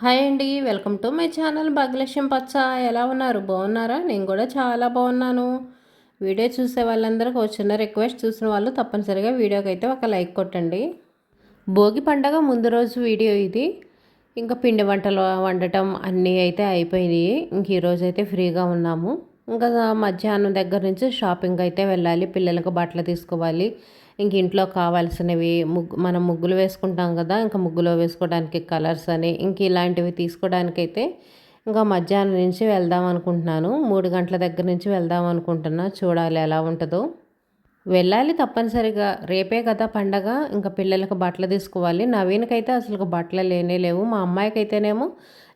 Hi అండి welcome to my channel భాగ్యలక్ష్యం పచ్చ. ఎలా ఉన్నారు? బాగున్నారా? నేను కూడా చాలా బాగున్నాను. వీడియో చూసే వాళ్ళందరికీ ఒక చిన్న రిక్వెస్ట్ చూసిన వాళ్ళు తప్పనిసరిగా వీడియోకి అయితే ఒక లైక్ కొట్టండి. భోగి పండగ ముందు రోజు వీడియో ఇది. ఇంకా పిండి వంటలు వండటం అన్నీ అయితే అయిపోయినాయి. ఇంక ఈరోజు అయితే ఫ్రీగా ఉన్నాము. ఇంకా మధ్యాహ్నం దగ్గర నుంచి షాపింగ్ అయితే వెళ్ళాలి. పిల్లలకు బట్టలు తీసుకోవాలి. ఇంక ఇంట్లో కావాల్సినవి ముగ్గు మనం ముగ్గులు వేసుకుంటాం కదా ఇంకా ముగ్గులో వేసుకోవడానికి కలర్స్ అని ఇంక ఇలాంటివి తీసుకోవడానికైతే ఇంకా మధ్యాహ్నం నుంచి వెళ్దాం అనుకుంటున్నాను. మూడు గంటల దగ్గర నుంచి వెళ్దాం అనుకుంటున్నా. చూడాలి ఎలా ఉంటుందో. వెళ్ళాలి తప్పనిసరిగా. రేపే కదా పండగ. ఇంకా పిల్లలకు బట్టలు తీసుకోవాలి. నవీన్కైతే అసలు బట్టలు లేనే లేవు. మా అమ్మాయికి అయితేనేమో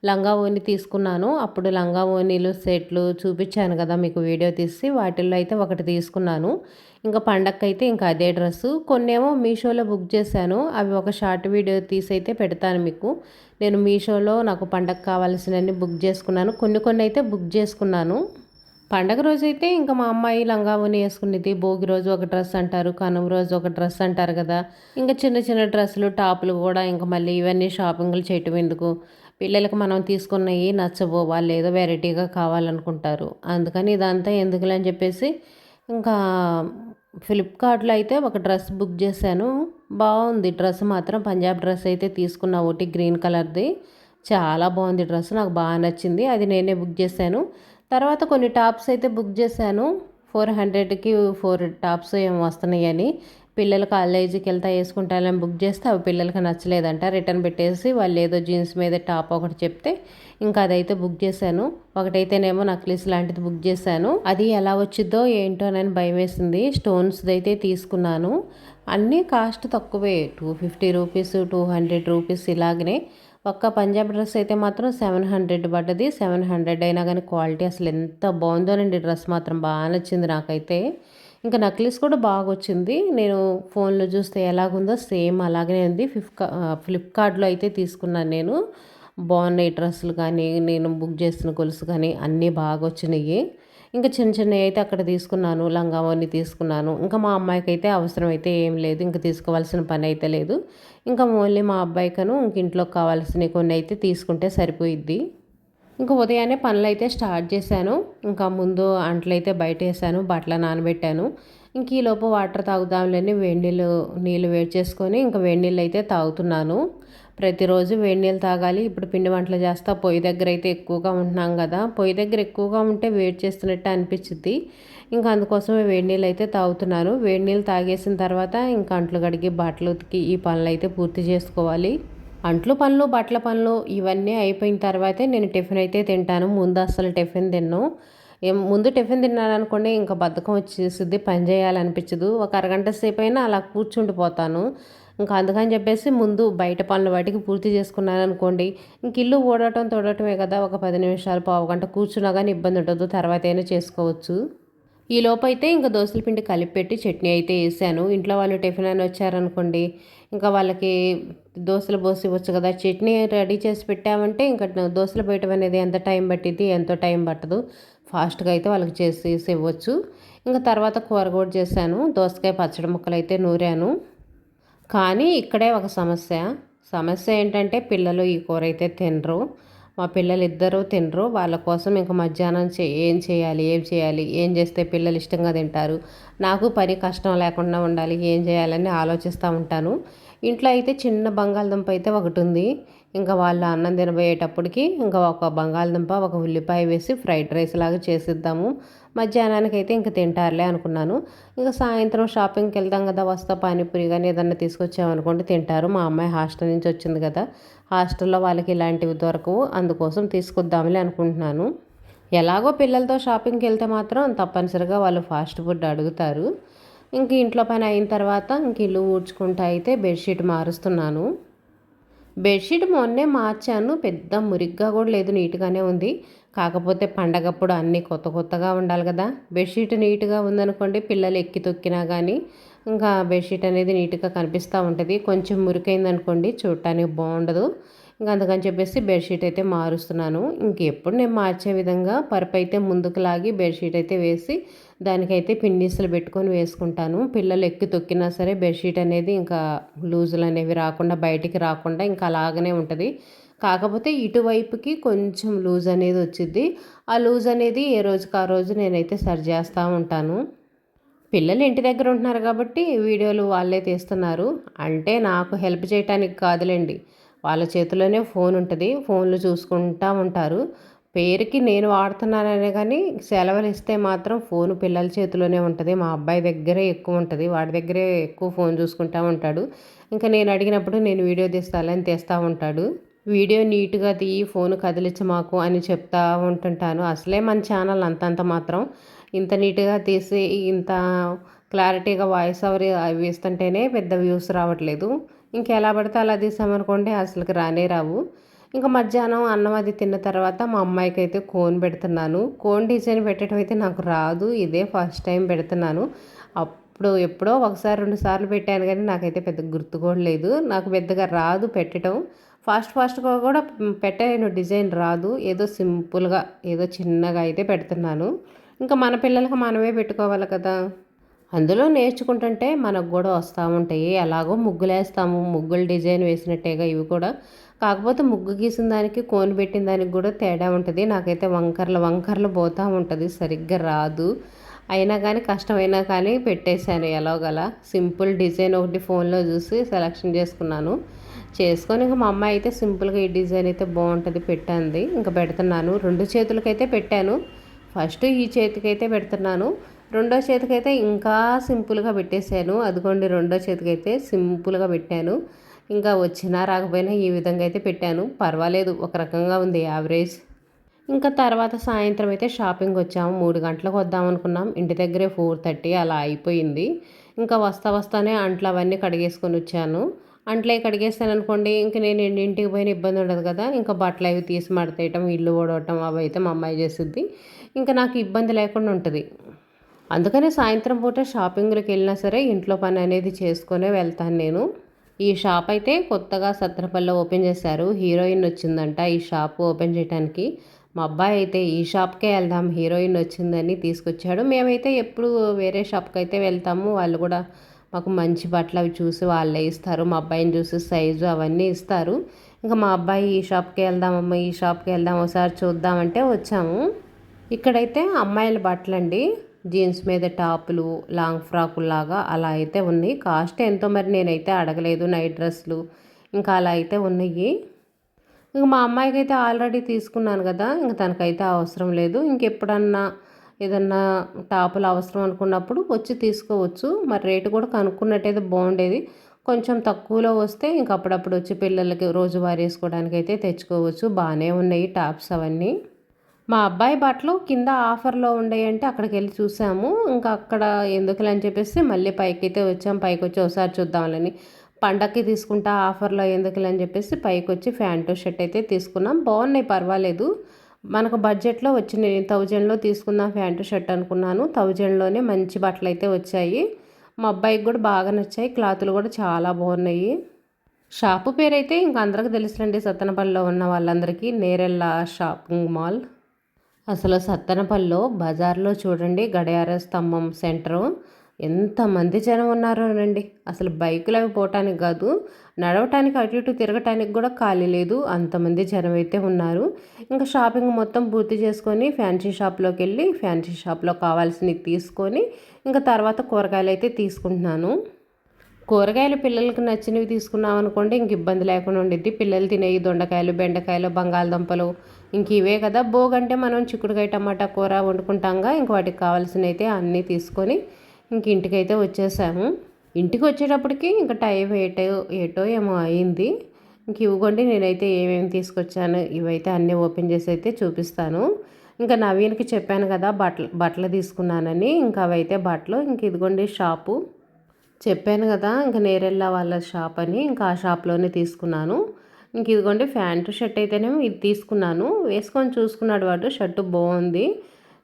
లంగా ఓని తీసుకున్నాను. అప్పుడు లంగా ఓనీలు సెట్లు చూపించాను కదా మీకు వీడియో తీసి. వాటిల్లో అయితే ఒకటి తీసుకున్నాను. ఇంకా పండక్కైతే అయితే ఇంకా అదే డ్రెస్సు. కొన్నేమో మీషోలో బుక్ చేశాను. అవి ఒక షార్ట్ వీడియో తీసి అయితే పెడతాను మీకు. నేను మీషోలో నాకు పండగ కావాల్సినవన్నీ బుక్ చేసుకున్నాను. కొన్ని కొన్ని అయితే బుక్ చేసుకున్నాను. పండగ రోజు అయితే ఇంకా మా అమ్మాయి లంగావని వేసుకునేది. భోగి రోజు ఒక డ్రెస్ అంటారు. కనుమ రోజు ఒక డ్రెస్ అంటారు కదా. ఇంకా చిన్న చిన్న డ్రెస్సులు టాపులు కూడా ఇంకా మళ్ళీ ఇవన్నీ షాపింగ్లు చేయటం ఎందుకు? పిల్లలకు మనం తీసుకున్నవి నచ్చవు వాళ్ళు ఏదో వెరైటీగా కావాలనుకుంటారు. అందుకని ఇదంతా ఎందుకులే అని చెప్పేసి ఇంకా ఫ్లిప్కార్ట్లో అయితే ఒక డ్రెస్ బుక్ చేశాను. బాగుంది. డ్రెస్ మాత్రం పంజాబ్ డ్రెస్ అయితే తీసుకున్నా ఒకటి గ్రీన్ కలర్ది. చాలా బాగుంది డ్రెస్. నాకు బాగా నచ్చింది. అది నేనే బుక్ చేశాను. తర్వాత కొన్ని టాప్స్ అయితే బుక్ చేశాను. ఫోర్ హండ్రెడ్కి ఫోర్ టాప్స్ ఏం వస్తున్నాయని. పిల్లలు కాలేజీకి వెళ్తా వేసుకుంటానని బుక్ చేస్తే అవి పిల్లలకి నచ్చలేదంట. రిటర్న్ పెట్టేసి వాళ్ళు ఏదో జీన్స్ మీద టాప్ ఒకటి చెప్తే ఇంకా అదైతే బుక్ చేశాను. ఒకటైతేనేమో నక్లీస్ లాంటిది బుక్ చేశాను. అది ఎలా వచ్చిద్దో ఏంటో అని భయం వేసింది. స్టోన్స్ది అయితే తీసుకున్నాను. అన్నీ కాస్ట్ తక్కువే. Two fifty rupees two hundred rupees ఇలాగనే. ఒక్క పంజాబ్ డ్రెస్ అయితే మాత్రం సెవెన్ హండ్రెడ్ పడ్డది. సెవెన్ హండ్రెడ్ అయినా కానీ క్వాలిటీ అసలు ఎంత బాగుందోనండి డ్రెస్ మాత్రం బాగా నచ్చింది నాకైతే. ఇంకా నక్లీస్ కూడా బాగా వచ్చింది నేను ఫోన్లో చూస్తే ఎలాగుందో సేమ్ అలాగనే ఉంది. ఫ్లిప్కా ఫ్లిప్కార్ట్లో అయితే తీసుకున్నాను నేను. బాగున్నాయి డ్రెస్సులు కానీ నేను బుక్ చేసిన గొలుసు కానీ అన్నీ బాగా వచ్చినాయి ఇంకా చిన్న చిన్నవి అయితే అక్కడ తీసుకున్నాను. లంగావని తీసుకున్నాను. ఇంకా మా అమ్మాయికి అయితే అవసరం అయితే ఏం లేదు. ఇంకా తీసుకోవాల్సిన పని అయితే లేదు. ఇంకా ఓన్లీ మా అబ్బాయికను ఇంక ఇంట్లో కావాల్సినవి కొన్ని అయితే తీసుకుంటే సరిపోయిద్ది. ఇంకా ఉదయాన్నే పనులు అయితే స్టార్ట్ చేశాను. ఇంకా ముందు అంట్లయితే బయట వేసాను బట్టలు నానబెట్టాను. ఇంక ఈలోపు వాటర్ తాగుదాంలేని వేడి నీళ్ళు నీళ్ళు వేడి చేసుకొని ఇంకా వేడి నీళ్ళు అయితే తాగుతున్నాను. ప్రతిరోజు వేడి నీళ్ళు తాగాలి. ఇప్పుడు పిండి వంటలు చేస్తా పొయ్యి దగ్గర అయితే ఎక్కువగా ఉంటున్నాం కదా. పొయ్యి దగ్గర ఎక్కువగా ఉంటే వేడి చేస్తున్నట్టు అనిపించింది ఇంకా అందుకోసమే వేడి నీళ్ళు అయితే తాగుతున్నాను. వేడి నీళ్ళు తాగేసిన తర్వాత ఇంకా అంట్లు కడిగి బట్టలు ఉతికి ఈ పనులు అయితే పూర్తి చేసుకోవాలి. అంట్లు పనులు బట్టల పనులు ఇవన్నీ అయిపోయిన తర్వాతే నేను టిఫిన్ అయితే తింటాను. ముందు అసలు టిఫిన్ తిన్ను. ముందు టిఫిన్ తిన్నాను అనుకోండి ఇంకా బద్ధకం వచ్చేసిద్ది పని చేయాలనిపించదు ఒక అరగంట సేపు అయినా అలా కూర్చుండిపోతాను ఇంకా అందుకని చెప్పేసి ముందు బయట పనులు వాటికి పూర్తి చేసుకున్నాను అనుకోండి ఇంక ఇల్లు ఓడటం తోడటమే కదా ఒక పది నిమిషాలు పావు గంట కూర్చున్నా కానీ ఇబ్బంది ఉండదు తర్వాత అయినా చేసుకోవచ్చు. ఈ లోపు అయితే ఇంకా దోశల పిండి కలిపి పెట్టి చట్నీ అయితే వేసాను ఇంట్లో వాళ్ళు టిఫిన్ అని వచ్చారనుకోండి ఇంకా వాళ్ళకి దోశలు పోసి ఇవ్వచ్చు కదా. చట్నీ రెడీ చేసి పెట్టామంటే ఇంకా దోశలు పోయటం అనేది ఎంత టైం పట్టిద్ది ఎంతో టైం పట్టదు. ఫాస్ట్గా అయితే వాళ్ళకి చేసి ఇవ్వచ్చు. ఇంకా తర్వాత కూర కూడా చేశాను. దోసకాయ పచ్చడి ముక్కలు అయితే నూరాను. కానీ ఇక్కడే ఒక సమస్య. సమస్య ఏంటంటే పిల్లలు ఈ కూర అయితే తినరు. మా పిల్లలు ఇద్దరు తినరు. వాళ్ళ కోసం ఇంకా మధ్యాహ్నం చే ఏం చేయాలి ఏం చేయాలి ఏం చేస్తే పిల్లలు ఇష్టంగా తింటారు. నాకు పని కష్టం లేకుండా ఉండాలి ఏం చేయాలని ఆలోచిస్తూ ఉంటాను. ఇంట్లో అయితే చిన్న బంగాళదుంప అయితే ఒకటి ఉంది. ఇంకా వాళ్ళు అన్నం తినబోయేటప్పటికి ఇంకా ఒక బంగాళదుంప ఒక ఉల్లిపాయ వేసి ఫ్రైడ్ రైస్ లాగా చేసిద్దాము. మధ్యాహ్నానికి అయితే ఇంక తింటారులే అనుకున్నాను. ఇంకా సాయంత్రం షాపింగ్కి వెళ్దాం కదా వస్తా పానీపూరి కానీ ఏదన్నా తీసుకొచ్చామనుకోండి తింటారు. మా అమ్మాయి హాస్టల్ నుంచి వచ్చింది కదా హాస్టల్లో వాళ్ళకి ఇలాంటివి దొరకవు. అందుకోసం తీసుకొద్దాంలే అనుకుంటున్నాను. ఎలాగో పిల్లలతో షాపింగ్కి వెళ్తే మాత్రం తప్పనిసరిగా వాళ్ళు ఫాస్ట్ ఫుడ్ అడుగుతారు. ఇంక ఇంట్లో పని అయిన తర్వాత ఇంక ఇల్లు ఊడ్చుకుంటా అయితే బెడ్షీట్ మారుస్తున్నాను. బెడ్షీట్ మొన్నే మార్చాను. పెద్ద మురిగ్గా కూడా లేదు నీట్గానే ఉంది. కాకపోతే పండగప్పుడు అన్నీ కొత్త కొత్తగా ఉండాలి కదా. బెడ్షీట్ నీట్గా ఉందనుకోండి పిల్లలు ఎక్కి తొక్కినా కానీ ఇంకా బెడ్షీట్ అనేది నీట్గా కనిపిస్తూ ఉంటుంది. కొంచెం మురికైందనుకోండి చూడటానికి బాగుండదు. ఇంకా అందుకని చెప్పేసి బెడ్షీట్ అయితే మారుస్తున్నాను. ఇంకెప్పుడు నేను మార్చే విధంగా పరుపు అయితే ముందుకు లాగి బెడ్షీట్ అయితే వేసి దానికైతే పిన్నీసులు పెట్టుకొని వేసుకుంటాను. పిల్లలు ఎక్కి తొక్కినా సరే బెడ్షీట్ అనేది ఇంకా లూజులు అనేవి రాకుండా బయటికి రాకుండా ఇంకా అలాగనే ఉంటుంది. కాకపోతే ఇటువైపుకి కొంచెం లూజ్ అనేది వచ్చింది ఆ లూజ్ అనేది ఏ రోజుకి ఆ రోజు నేనైతే సరి చేస్తూ ఉంటాను. పిల్లలు ఇంటి దగ్గర ఉంటున్నారు కాబట్టి వీడియోలు వాళ్ళే తీస్తున్నారు. అంటే నాకు హెల్ప్ చేయటానికి కాదులేండి. వాళ్ళ చేతిలోనే ఫోన్ ఉంటుంది. ఫోన్లు చూసుకుంటూ ఉంటారు. పేరుకి నేను వాడుతున్నాననే కానీ సెలవులు ఇస్తే మాత్రం ఫోన్ పిల్లల చేతిలోనే ఉంటుంది. మా అబ్బాయి దగ్గరే ఎక్కువ ఉంటుంది. వాడి దగ్గరే ఎక్కువ ఫోన్ చూసుకుంటూ ఉంటాడు. ఇంకా నేను అడిగినప్పుడు నేను వీడియో తీస్తాలని తీస్తూ ఉంటాడు. వీడియో నీట్గా తీయి ఫోన్ కదిలించ మాకు అని చెప్తా ఉంటుంటాను. అసలే మన ఛానల్ అంతంత మాత్రం. ఇంత నీట్గా తీసి ఇంత క్లారిటీగా వాయిస్ ఓవర్ అవి ఇస్తుంటేనే పెద్ద వ్యూస్ రావట్లేదు. ఇంకెలా పడితే అలా తీసామనుకోండి అసలుకి రానే రావు. ఇంకా మధ్యాహ్నం అన్నం అది తిన్న తర్వాత మా అమ్మాయికి అయితే కోన్ పెడుతున్నాను. కోన్ డిజైన్ పెట్టడం అయితే నాకు రాదు. ఇదే ఫస్ట్ టైం పెడుతున్నాను. అప్పుడు ఎప్పుడో ఒకసారి రెండు సార్లు పెట్టాను కానీ నాకైతే పెద్ద గుర్తు కూడా లేదు. నాకు పెద్దగా రాదు పెట్టడం. ఫాస్ట్ ఫాస్ట్గా కూడా పెట్టలేను. డిజైన్ రాదు. ఏదో సింపుల్గా ఏదో చిన్నగా అయితే పెడుతున్నాను. ఇంకా మన పిల్లలకి మనమే పెట్టుకోవాలి కదా. అందులో నేర్చుకుంటుంటే మనకు కూడా వస్తూ ఉంటాయి. ఎలాగో ముగ్గులు వేస్తాము ముగ్గులు డిజైన్ వేసినట్టేగా ఇవి కూడా. కాకపోతే ముగ్గు గీసిన దానికి కోని పెట్టిన దానికి కూడా తేడా ఉంటుంది. నాకైతే వంకర్లు వంకర్లు పోతూ ఉంటుంది. సరిగ్గా రాదు. అయినా కానీ కష్టమైనా కానీ పెట్టేశాను ఎలాగలా. సింపుల్ డిజైన్ ఒకటి ఫోన్లో చూసి సెలెక్షన్ చేసుకున్నాను. చేసుకొని ఇంకా మా అమ్మాయి అయితే సింపుల్గా ఈ డిజైన్ అయితే బాగుంటుంది పెట్టండి ఇంకా పెడుతున్నాను. రెండు చేతులకైతే పెట్టాను. ఫస్ట్ ఈ చేతికైతే పెడుతున్నాను. రెండో చేతికైతే ఇంకా సింపుల్గా పెట్టేశాను. అదిగోండి రెండో చేతికైతే సింపుల్గా పెట్టాను. ఇంకా వచ్చినా రాకపోయినా ఈ విధంగా అయితే పెట్టాను. పర్వాలేదు ఒక రకంగా ఉంది యావరేజ్. ఇంకా తర్వాత సాయంత్రం అయితే షాపింగ్ వచ్చాము. మూడు గంటలకు వద్దాం అనుకున్నాం. ఇంటి దగ్గరే ఫోర్ థర్టీ అలా అయిపోయింది. ఇంకా వస్తా వస్తానే అంట్లు అవన్నీ కడిగేసుకొని వచ్చాను. అంట్లే కడిగేస్తాను అనుకోండి ఇంక నేను ఇంటికి పోయిన ఇబ్బంది ఉండదు కదా. ఇంకా బట్టలు అవి తీసి మడతేయటం ఇల్లు ఓడవటం అవి అయితే మా అమ్మాయి చేస్తుంది ఇంకా నాకు ఇబ్బంది లేకుండా ఉంటుంది. అందుకనే సాయంత్రం పూట షాపింగ్లకు వెళ్ళినా సరే ఇంట్లో పని అనేది చేసుకునే వెళ్తాను నేను. ఈ షాప్ అయితే కొత్తగా సత్రపల్లిలో ఓపెన్ చేశారు. హీరోయిన్ వచ్చిందంట ఈ షాప్ ఓపెన్ చేయడానికి మా అబ్బాయి అయితే ఈ షాప్కే వెళ్దాం హీరోయిన్ వచ్చిందని తీసుకొచ్చాడు. మేమైతే ఎప్పుడు వేరే షాప్కి అయితే వెళ్తాము. వాళ్ళు కూడా మాకు మంచి బట్టలు అవి చూసి వాళ్ళే ఇస్తారు. మా అబ్బాయిని చూసి సైజు అవన్నీ ఇస్తారు. ఇంకా మా అబ్బాయి ఈ షాప్కి వెళ్దామమ్మ ఈ షాప్కి వెళ్దాం ఒకసారి చూద్దామంటే వచ్చాము. ఇక్కడైతే అమ్మాయిల బట్టలు అండి జీన్స్ మీద టాపులు లాంగ్ ఫ్రాకుల్లాగా అలా అయితే ఉన్నాయి. కాస్ట్ ఎంతో మరి నేనైతే అడగలేదు. నైట్ డ్రెస్లు ఇంకా అలా అయితే ఉన్నాయి. ఇంక మా అమ్మాయికి అయితే ఆల్రెడీ తీసుకున్నాను కదా ఇంక తనకైతే అవసరం లేదు. ఇంకెప్పుడన్నా ఏదన్నా టాపులు అవసరం అనుకున్నప్పుడు వచ్చి తీసుకోవచ్చు. మరి రేటు కూడా కనుక్కున్నట్టయితే బాగుండేది. కొంచెం తక్కువలో వస్తే ఇంక అప్పుడప్పుడు వచ్చి పిల్లలకి రోజువారీ వేసుకోవడానికి అయితే తెచ్చుకోవచ్చు. బాగానే ఉన్నాయి టాప్స్ అవన్నీ. మా అబ్బాయి బట్టలు కింద ఆఫర్లో ఉండేయంటే అక్కడికి వెళ్ళి చూసాము. ఇంకా అక్కడ ఎందుకులే అని చెప్పేసి మళ్ళీ పైకి అయితే వచ్చాం. పైకి వచ్చి ఒకసారి చూద్దామని పండక్కి తీసుకుంటా ఆఫర్లో ఎందుకులే అని చెప్పేసి పైకి వచ్చి ఫ్యాంటు షర్ట్ అయితే తీసుకున్నాం. బాగున్నాయి పర్వాలేదు. మనకు బడ్జెట్లో వచ్చిన థౌజండ్లో తీసుకుందాం ఫ్యాంటు షర్ట్ అనుకున్నాను. థౌజండ్లోనే మంచి బట్టలు అయితే వచ్చాయి. మా అబ్బాయికి కూడా బాగా నచ్చాయి. క్లాతులు కూడా చాలా బాగున్నాయి. షాపు పేరైతే ఇంక అందరికి తెలుసులండి. సత్తనపల్లిలో ఉన్న వాళ్ళందరికీ నేరెల్లా షాపింగ్ మాల్. అసలు సత్తెనపల్లిలో బజార్లో చూడండి గడియార స్తంభం సెంటరు. ఎంతమంది జనం ఉన్నారోనండి అసలు బైకులు అవి పోవటానికి కాదు నడవటానికి అటు ఇటు తిరగటానికి కూడా ఖాళీ లేదు. అంతమంది జనం అయితే ఉన్నారు. ఇంకా షాపింగ్ మొత్తం పూర్తి చేసుకొని ఫ్యాన్సీ షాప్లోకి వెళ్ళి ఫ్యాన్సీ షాప్లో కావాల్సినవి తీసుకొని ఇంకా తర్వాత కూరగాయలు అయితే తీసుకుంటున్నాను. కూరగాయలు పిల్లలకి నచ్చినవి తీసుకున్నాం అనుకోండి ఇంక ఇబ్బంది లేకుండా ఉండిద్ది. పిల్లలు తినేవి దొండకాయలు బెండకాయలు బంగాళదుంపలు ఇంక ఇవే కదా. బోగంటే మనం చిక్కుడుకాయ టమాటా కూర వండుకుంటాంగా. ఇంక వాటికి కావాల్సిన అయితే అన్నీ తీసుకొని ఇంక ఇంటికైతే వచ్చేసాము. ఇంటికి వచ్చేటప్పటికి ఇంకా టైం ఏటో ఏటో ఏమో అయింది. ఇంక ఇవ్వకండి నేనైతే ఏమేమి తీసుకొచ్చాను ఇవైతే అన్నీ ఓపెన్ చేసి అయితే చూపిస్తాను. ఇంకా నవీన్కి చెప్పాను కదా బట్టలు బట్టలు తీసుకున్నానని. ఇంకా అవైతే బట్టలు ఇంక ఇదిగోండి షాపు. చెప్పాను కదా ఇంకా నేరెళ్ళ వాళ్ళ షాప్ అని. ఇంకా ఆ షాప్లోనే తీసుకున్నాను. ఇంక ఇదిగోండి ప్యాంటు షర్ట్ అయితేనేమో ఇది తీసుకున్నాను. వేసుకొని చూసుకున్నాడు వాడు షర్టు బాగుంది.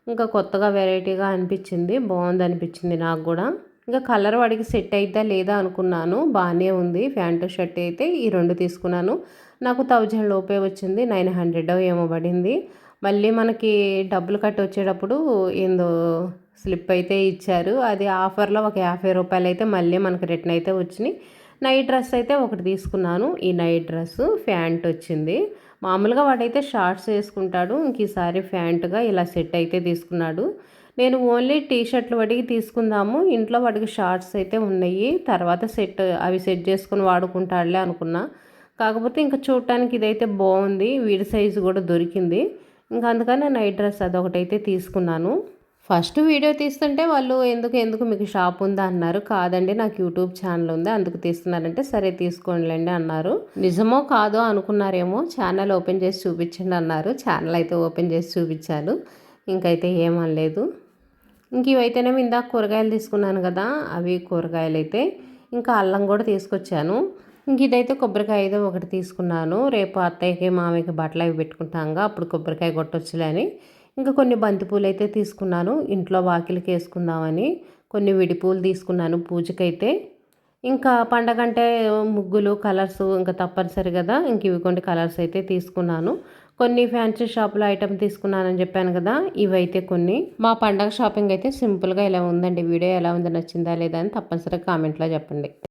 ఇంకా కొత్తగా వెరైటీగా అనిపించింది బాగుంది అనిపించింది నాకు కూడా. ఇంకా కలర్ వాడికి సెట్ అయిద్దా లేదా అనుకున్నాను బాగానే ఉంది. ప్యాంటు షర్ట్ అయితే ఈ రెండు తీసుకున్నాను. నాకు థౌజండ్ లోపే వచ్చింది నైన్ హండ్రెడ్ ఏమో పడింది. మళ్ళీ మనకి డబ్బులు కట్టి వచ్చేటప్పుడు ఏందో స్లిప్ అయితే ఇచ్చారు. అది ఆఫర్లో ఒక యాభై రూపాయలు అయితే మళ్ళీ మనకు రిటర్న్ అయితే వచ్చినాయి. నైట్ డ్రెస్ అయితే ఒకటి తీసుకున్నాను. ఈ నైట్ డ్రెస్ ప్యాంట్ వచ్చింది. మామూలుగా వాడైతే షార్ట్స్ వేసుకుంటాడు. ఇంక ఈసారి ఫ్యాంట్గా ఇలా సెట్ అయితే తీసుకున్నాడు. నేను ఓన్లీ టీ షర్ట్లు వాడికి తీసుకుందాము. ఇంట్లో వాడికి షార్ట్స్ అయితే ఉన్నాయి. తర్వాత సెట్ అవి సెట్ చేసుకుని వాడుకుంటాడులే అనుకున్నా. కాకపోతే ఇంకా చూడటానికి ఇదైతే బాగుంది. వీడి సైజు కూడా దొరికింది. ఇంకా అందుకని నైట్ డ్రెస్ అదొకటైతే తీసుకున్నాను. ఫస్ట్ వీడియో తీస్తుంటే వాళ్ళు ఎందుకు ఎందుకు మీకు షాప్ ఉందా అన్నారు. కాదండి నాకు యూట్యూబ్ ఛానల్ ఉంది అందుకు తీస్తున్నారంటే సరే తీసుకోండిలేండి అన్నారు. నిజమో కాదో అనుకున్నారేమో ఛానల్ ఓపెన్ చేసి చూపించండి అన్నారు. ఛానల్ అయితే ఓపెన్ చేసి చూపించాను ఇంకైతే ఏమనలేదు ఇంక ఇవైతేనే ఇందాక కూరగాయలు తీసుకున్నాను కదా అవి కూరగాయలు అయితే ఇంకా అల్లం కూడా తీసుకొచ్చాను. ఇంక ఇదైతే కొబ్బరికాయ అయితే ఒకటి తీసుకున్నాను. రేపు అత్తయ్యకి మామయ్యకి బట్టలు అవి పెట్టుకుంటాంగా అప్పుడు కొబ్బరికాయ కొట్టొచ్చులే అని. ఇంకా కొన్ని బంతిపూలు అయితే తీసుకున్నాను. ఇంట్లో వాకిలికి వేసుకుందామని కొన్ని విడిపూలు తీసుకున్నాను పూజకైతే. ఇంకా పండగ అంటే ముగ్గులు కలర్స్ ఇంకా తప్పనిసరి కదా. ఇంక ఇవి కొన్ని కలర్స్ అయితే తీసుకున్నాను. కొన్ని ఫ్యాన్సీ షాపులో ఐటమ్ తీసుకున్నానని చెప్పాను కదా. ఇవైతే కొన్ని. మా పండగ షాపింగ్ అయితే సింపుల్గా ఇలా ఉందండి? వీడియో ఎలా ఉంది? నచ్చిందా లేదా? అని తప్పనిసరిగా కామెంట్లో చెప్పండి.